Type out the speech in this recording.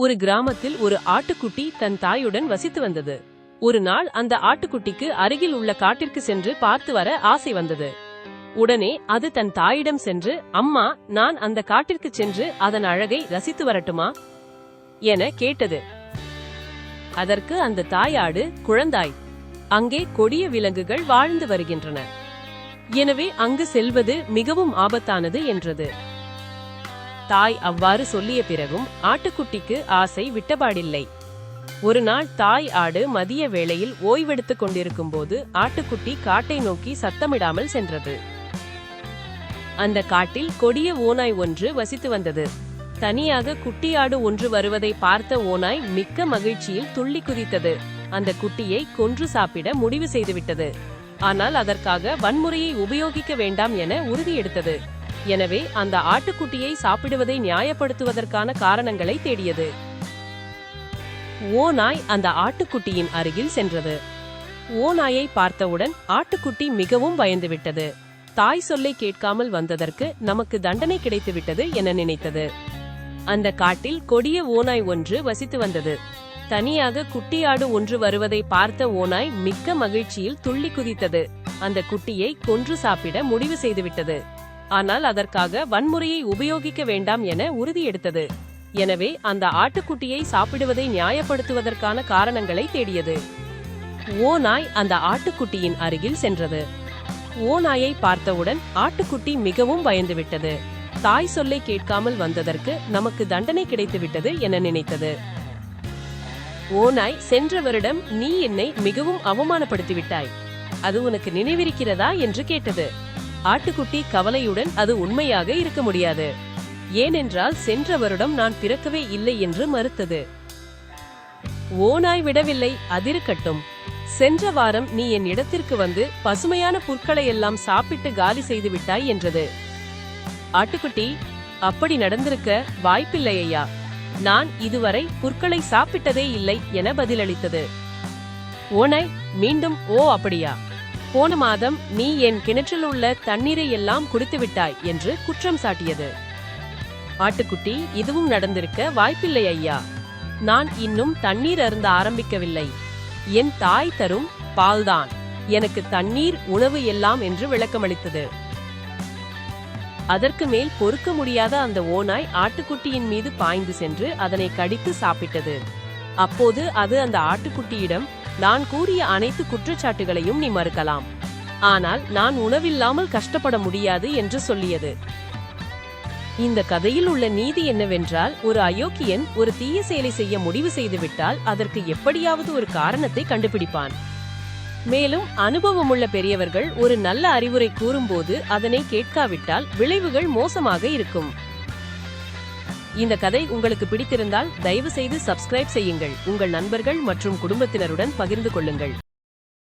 ஒரு கிராமத்தில் ஒரு ஆட்டுக்குட்டி தன் தாயுடன் வசித்து வந்தது. ஒரு நாள் அந்த ஆட்டுக்குட்டிக்கு அருகில் உள்ள காட்டிற்கு சென்று பார்த்து வர ஆசை வந்தது. உடனே அது தன் தாயிடம் சென்று அம்மா நான் அந்த காட்டிற்கு சென்று அதன் அழகை ரசித்து வரட்டுமா? என கேட்டது. அதற்கு அந்த தாயாடு குழந்தாய் அங்கே கொடிய விலங்குகள் வாழ்ந்து வருகின்றன. எனவே அங்கு செல்வது மிகவும் ஆபத்தானது என்றது. தாய் அவ்வாறு சொல்லிய பிறகும் ஆட்டுக்குட்டிக்கு ஆசை விட்டபாடில்லை. ஒரு நாள் தாய் ஆடு மதிய வேளையில் ஓய்வெடுத்துக் கொண்டிருக்கும் போது ஆட்டுக்குட்டி காட்டை நோக்கி சத்தமிடாமல் சென்றது. அந்த காட்டில் கொடிய ஓநாய் ஒன்று வசித்து வந்தது. தனியாக குட்டி ஆடு ஒன்று வருவதை பார்த்த ஓநாய் மிக்க மகிழ்ச்சியில் துள்ளி குதித்தது. அந்த குட்டியை கொன்று சாப்பிட முடிவு செய்துவிட்டது. ஆனால் அதற்காக வன்முறையை உபயோகிக்க வேண்டாம் என உறுதி எடுத்தது. எனவே அந்த ஆட்டுக்குட்டியை சாப்பிடுவதை நியாயப்படுத்துவதற்கான காரணங்களை தேடியது. ஓநாய் அந்த ஆட்டுக்குட்டியின் அருகில் சென்றது. ஓநாயை பார்த்தவுடன் ஆட்டுக்குட்டி மிகவும் பயந்துவிட்டது. தாய் சொல்லை கேட்காமல் வந்ததற்கு நமக்கு தண்டனை கிடைத்துவிட்டது என நினைத்தது. அந்த காட்டில் கொடிய ஓநாய் ஒன்று வசித்து வந்தது. தனியாக குட்டியாடு ஒன்று வருவதை பார்த்த ஓநாய் மிக்க மகிழ்ச்சியில் துள்ளி குதித்தது. அந்த குட்டியை கொன்று சாப்பிட முடிவு செய்துவிட்டது. ஆனால் அதற்காக வன்முறையை உபயோகிக்க வேண்டாம் என உறுதி எடுத்தது. எனவே அந்த ஆட்டுக்குட்டியை சாப்பிடுவதை நியாயப்படுத்துவதற்கான காரணங்களை தேடியது. ஓநாய் அந்த ஆட்டுக்குட்டியின் அருகில் சென்றது. ஓநாயை பார்த்தவுடன் ஆட்டுக்குட்டி மிகவும் பயந்துவிட்டது. தாய் சொல்லை கேட்காமல் வந்ததற்கு நமக்கு தண்டனை கிடைத்துவிட்டது என நினைத்தது. ஓநாய் சென்ற வருடம் நீ என்னை மிகவும் அவமானப்படுத்திவிட்டாய். அது உனக்கு நினைவிருக்கிறதா என்று கேட்டது. ஆட்டுக்குட்டி கவலையுடன் அது உண்மையாக இருக்க முடியாது. ஏனென்றால் சென்ற வருடம் நான் பிறக்கவே இல்லை என்று மறுத்தது. ஓநாய் விடவில்லை அதிருக்கட்டும். சென்ற வாரம் நீ என் இடத்திற்கு வந்து பசுமையான புற்களை எல்லாம் சாப்பிட்டு காலி செய்து விட்டாய் என்றது. ஆட்டுக்குட்டி அப்படி நடந்திருக்க வாய்ப்பில்லை ஐயா. நான் இதுவரை புற்களை சாப்பிட்டதே இல்லை என பதிலளித்தது. ஓநாய் மீண்டும் ஓ அப்படியா? போன மாதம் நீ என் கிணற்றில் உள்ள தண்ணீரை எல்லாம் குடித்து விட்டாய் என்று குற்றம் சாட்டியது. ஆட்டுக்குட்டி இதுவும் நடந்திருக்க வாய்ப்பில்லை ஐயா. நான் இன்னும் தண்ணீர் அருந்த ஆரம்பிக்கவில்லை. என் தாய் தரும் பால்தான். எனக்கு தண்ணீர் உணவு எல்லாம் என்று விளக்கமளித்தது. அதற்கு மேல் பொறுக்க முடியாத அந்த ஓநாய் ஆட்டுக்குட்டியின் மீது பாய்ந்து சென்று அதனை கடித்து சாப்பிட்டது. அப்போது அது அந்த ஆட்டுக்குட்டியிடம் நான் கூறிய அனைத்து குற்றச்சாட்டுகளையும் நீ மறுக்கலாம். ஆனால் நான் உணவில்லாமல் கஷ்டப்பட முடியாது என்று சொல்லியது. இந்த கதையில் உள்ள நீதி என்னவென்றால் ஒரு அயோக்கியன் ஒரு தீய செயலை செய்ய முடிவு செய்துவிட்டால் அதற்கு எப்படியாவது ஒரு காரணத்தை கண்டுபிடிப்பான். மேலும் அனுபவமுள்ள பெரியவர்கள் ஒரு நல்ல அறிவுரை கூறும்போது அதனை கேட்காவிட்டால் விளைவுகள் மோசமாக இருக்கும். இந்த கதை உங்களுக்கு பிடித்திருந்தால் தயவு செய்து சப்ஸ்கிரைப் செய்யுங்கள். உங்கள் நண்பர்கள் மற்றும் குடும்பத்தினருடன் பகிர்ந்து கொள்ளுங்கள்.